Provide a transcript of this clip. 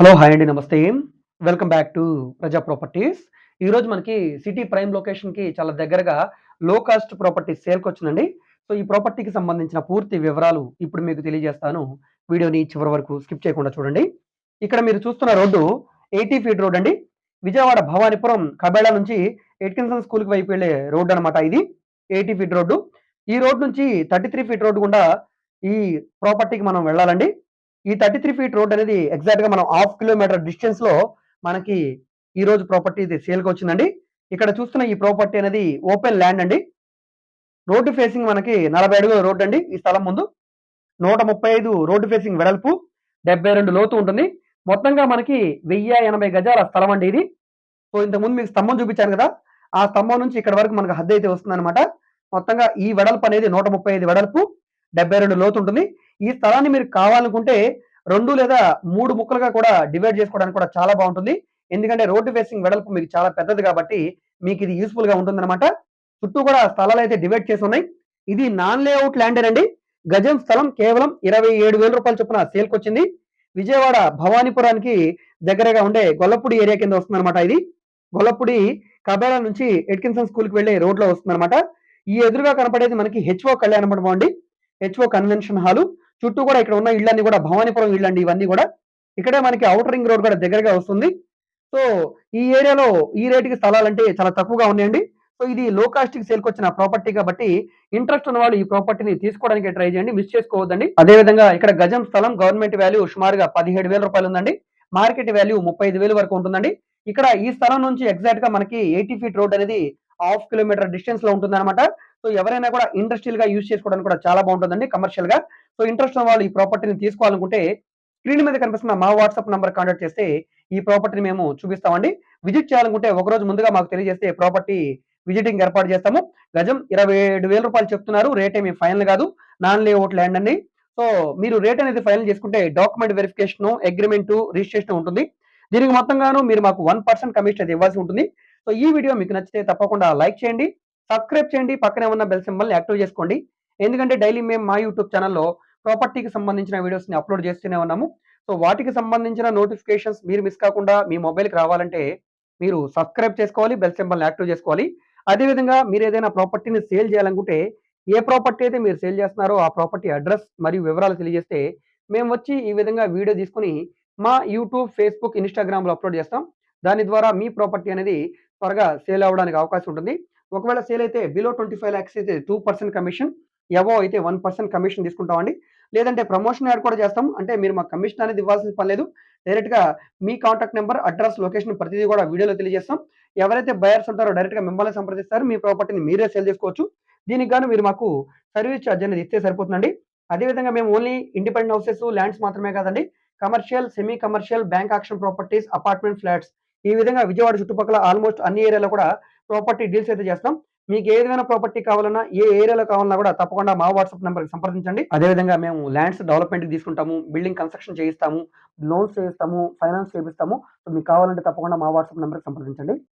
Hello hi అండి నమస్తే. Welcome back to Praja properties ఈరోజు మనకి సిటీ ప్రైమ్ లొకేషన్కి చాలా దగ్గరగా లో కాస్ట్ ప్రాపర్టీ సేల్కి వచ్చిందండి. సో ఈ ప్రాపర్టీకి సంబంధించిన పూర్తి వివరాలు ఇప్పుడు మీకు తెలియజేస్తాను. వీడియోని చివరి వరకు స్కిప్ చేయకుండా చూడండి. ఇక్కడ మీరు చూస్తున్న రోడ్డు ఎయిటీ ఫీట్ రోడ్ అండి. విజయవాడ భవానీపురం కబేళ నుంచి ఎట్కిన్సన్ స్కూల్కి వైపు వెళ్ళే రోడ్డు అనమాట ఇది. Eighty feet road. ఈ రోడ్ నుంచి థర్టీ త్రీ ఫీట్ రోడ్డు గుండా ఈ ప్రాపర్టీకి మనం వెళ్ళాలండి. ఈ థర్టీ త్రీ ఫీట్ రోడ్ అనేది ఎగ్జాక్ట్గా మనం హాఫ్ కిలోమీటర్ డిస్టెన్స్లో మనకి ఈ రోజు ప్రాపర్టీ ఇది సేల్కి వచ్చిందండి. ఇక్కడ చూస్తున్న ఈ ప్రాపర్టీ అనేది ఓపెన్ ల్యాండ్ అండి. రోడ్డు ఫేసింగ్ మనకి నలభై అడుగుల రోడ్ అండి ఈ స్థలం ముందు. నూట ముప్పై ఐదు రోడ్డు ఫేసింగ్ వెడల్పు డెబ్బై రెండు లోతు ఉంటుంది. మొత్తంగా మనకి వెయ్యి ఎనభై గజాల స్థలం అండి ఇది. సో ఇంతకుముందు మీకు స్తంభం చూపించాను కదా ఆ స్తంభం నుంచి ఇక్కడ వరకు మనకు హద్దు అయితే వస్తుంది మొత్తంగా ఈ వెడల్పు అనేది నూట ముప్పై ఐదు వెడల్పు డెబ్బై రెండు లోతు ఉంటుంది. ఈ స్థలాన్ని మీరు కావాలనుకుంటే రెండు లేదా మూడు ముక్కలుగా కూడా డివైడ్ చేసుకోవడానికి కూడా చాలా బాగుంటుంది. ఎందుకంటే రోడ్డు ఫేసింగ్ వెడల్పు మీకు చాలా పెద్దది కాబట్టి మీకు ఇది యూస్ఫుల్గా ఉంటుందన్నమాట. చుట్టూ కూడా స్థలాలు అయితే డివైడ్ చేసి ఉన్నాయి. ఇది నాన్ లేఅవుట్ ల్యాండ్ అండి గజం స్థలం కేవలం ఇరవై ఏడు వేల రూపాయల చొప్పున సేల్కి వచ్చింది. విజయవాడ భవానీపురానికి దగ్గరగా ఉండే గొల్లపూడి ఏరియా కింద వస్తుందన్నమాట ఇది. గొల్లపూడి కబేళా నుంచి ఎడ్కిన్సన్ స్కూల్కి వెళ్ళే రోడ్లో వస్తుందన్నమాట. ఈ ఎదురుగా కనపడేది మనకి హెచ్ఓ కళ్యాణ మండపం అండి. హెచ్ఓ కన్వెన్షన్ హాలు చుట్టూ కూడా ఇక్కడ ఉన్న ఇళ్ళన్నీ కూడా భవానీపురం ఇళ్ళండి ఇవన్నీ కూడా. ఇక్కడే మనకి అవుటర్ రింగ్ రోడ్ కూడా దగ్గరగా వస్తుంది. సో ఈ ఏరియాలో ఈ రేటుకి స్థలాలంటే చాలా తక్కువగా ఉన్నాయండి. సో ఇది లో కాస్ట్కి సేల్కి వచ్చిన ప్రాపర్టీ కాబట్టి ఇంట్రెస్ట్ ఉన్న వాళ్ళు ఈ ప్రాపర్టీని తీసుకోవడానికి ట్రై చేయండి. మిస్ చేసుకోవద్దండి. అదే విధంగా ఇక్కడ గజం స్థలం గవర్నమెంట్ వాల్యూ సుమారుగా పదిహేడు వేల రూపాయలు ఉందండి. మార్కెట్ వాల్యూ ముప్పై ఐదు వేలు వరకు ఉంటుందండి. ఇక్కడ ఈ స్థలం నుంచి ఎగ్జాక్ట్గా మనకి ఎయిటీ ఫీట్ రోడ్ అనేది హాఫ్ కిలోమీటర్ డిస్టెన్స్లో ఉంటుంది అనమాట సో ఎవరైనా కూడా ఇండస్ట్రియల్గా యూజ్ చేసుకోవడానికి కూడా చాలా బాగుంటుందండి కమర్షియల్గా. సో ఇంట్రెస్ట్ ఉన్న వాళ్ళు ఈ ప్రాపర్టీని తీసుకోవాలనుకుంటే స్క్రీన్ మీద కనిపిస్తున్న మా వాట్సాప్ నంబర్ కాంటాక్ట్ చేస్తే ఈ ప్రాపర్టీని మేము చూపిస్తామండి. విజిట్ చేయాలనుకుంటే ఒక రోజు ముందుగా మాకు తెలియజేస్తే ప్రాపర్టీ విజిటింగ్ ఏర్పాటు చేస్తాము. గజం ఇరవై ఏడు వేల రూపాయలు చెప్తున్నారు. రేట్ ఏమి ఫైనల్ కాదు. నాన్ లేఅవుట్ ల్యాండ్ అండి. సో మీరు రేట్ అనేది ఫైనల్ చేసుకుంటే డాక్యుమెంట్ వెరిఫికేషన్ అగ్రిమెంట్ రిజిస్ట్రేషన్ ఉంటుంది. దీనికి మొత్తంగాను మీరు మాకు వన్ పర్సెంట్ కమిషన్ అది ఇవ్వాల్సి ఉంటుంది. సో ఈ వీడియో మీకు నచ్చితే తప్పకుండా లైక్ చేయండి సబ్స్క్రైబ్ చేయండి పక్కనే ఉన్న బెల్ సింబల్ని యాక్టివ్ చేసుకోండి. ఎందుకంటే డైలీ మేము మా యూట్యూబ్ ఛానల్లో ప్రాపర్టీకి సంబంధించిన వీడియోస్ని అప్లోడ్ చేస్తూనే ఉన్నాము. సో వాటికి సంబంధించిన నోటిఫికేషన్స్ మీరు మిస్ కాకుండా మీ మొబైల్కి రావాలంటే మీరు సబ్స్క్రైబ్ చేసుకోవాలి బెల్ సింబల్ని యాక్టివ్ చేసుకోవాలి. అదేవిధంగా మీరు ఏదైనా ప్రాపర్టీని సేల్ చేయాలనుకుంటే ఏ ప్రాపర్టీ అయితే మీరు సేల్ చేస్తున్నారో ఆ ప్రాపర్టీ అడ్రస్ మరియు వివరాలు తెలియజేస్తే మేము వచ్చి ఈ విధంగా వీడియో తీసుకుని మా యూట్యూబ్ ఫేస్బుక్ ఇన్స్టాగ్రామ్లో అప్లోడ్ చేస్తాం. దాని ద్వారా మీ ప్రాపర్టీ అనేది త్వరగా సేల్ అవ్వడానికి అవకాశం ఉంటుంది. ఒకవేళ సేల్ అయితే బిలో ట్వంటీ ఫైవ్ ల్యాక్స్ అయితే టూ పర్సెంట్ కమిషన్ ఎవో అయితే వన్ పర్సెంట్ కమిషన్ తీసుకుంటామండి. లేదంటే ప్రమోషన్ యాడ్ కూడా చేస్తాం. అంటే మీరు మాకు కమిషన్ అనేది ఇవ్వాల్సిన పని లేదు. డైరెక్ట్గా మీ కాంటాక్ట్ నెంబర్ అడ్రస్ లొకేషన్ ప్రతిదీ కూడా వీడియోలో తెలియజేస్తాం. ఎవరైతే బయర్స్ ఉంటారో డైరెక్ట్గా మిమ్మల్ని సంప్రదిస్తారు. మీ ప్రాపర్టీని మీరే సేల్ చేసుకోవచ్చు. దీనికి గాను మీరు మాకు సర్వీస్ ఛార్జ్ అనేది ఇస్తే సరిపోతుందండి. అదేవిధంగా మేము ఓన్లీ ఇండిపెండెంట్ హౌసెస్ ల్యాండ్స్ మాత్రమే కాదండి. Commercial semi commercial bank auction properties apartment flats ఈ విధంగా విజయవాడ చుట్టుపక్కల ఆల్మోస్ట్ అన్ని ఏరియాలో కూడా ప్రాపర్టీ డీల్స్ అయితే చేస్తాం. మీకు ఏ విధమైన ప్రాపర్టీ కావాలన్నా ఏ ఏరియాలో కావాలన్నా కూడా తప్పకుండా మా వాట్సాప్ నెంబర్కి సంప్రదించండి. అదేవిధంగా మేము ల్యాండ్స్ డెవలప్మెంట్కి తీసుకుంటాము బిల్డింగ్ కన్స్ట్రక్షన్ చేయిస్తాము లోన్స్ చేయిస్తాము ఫైనాన్స్ చేయిస్తాము సో మీకు కావాలంటే తప్పకుండా మా వాట్సాప్ నెంబర్కి సంప్రదించండి.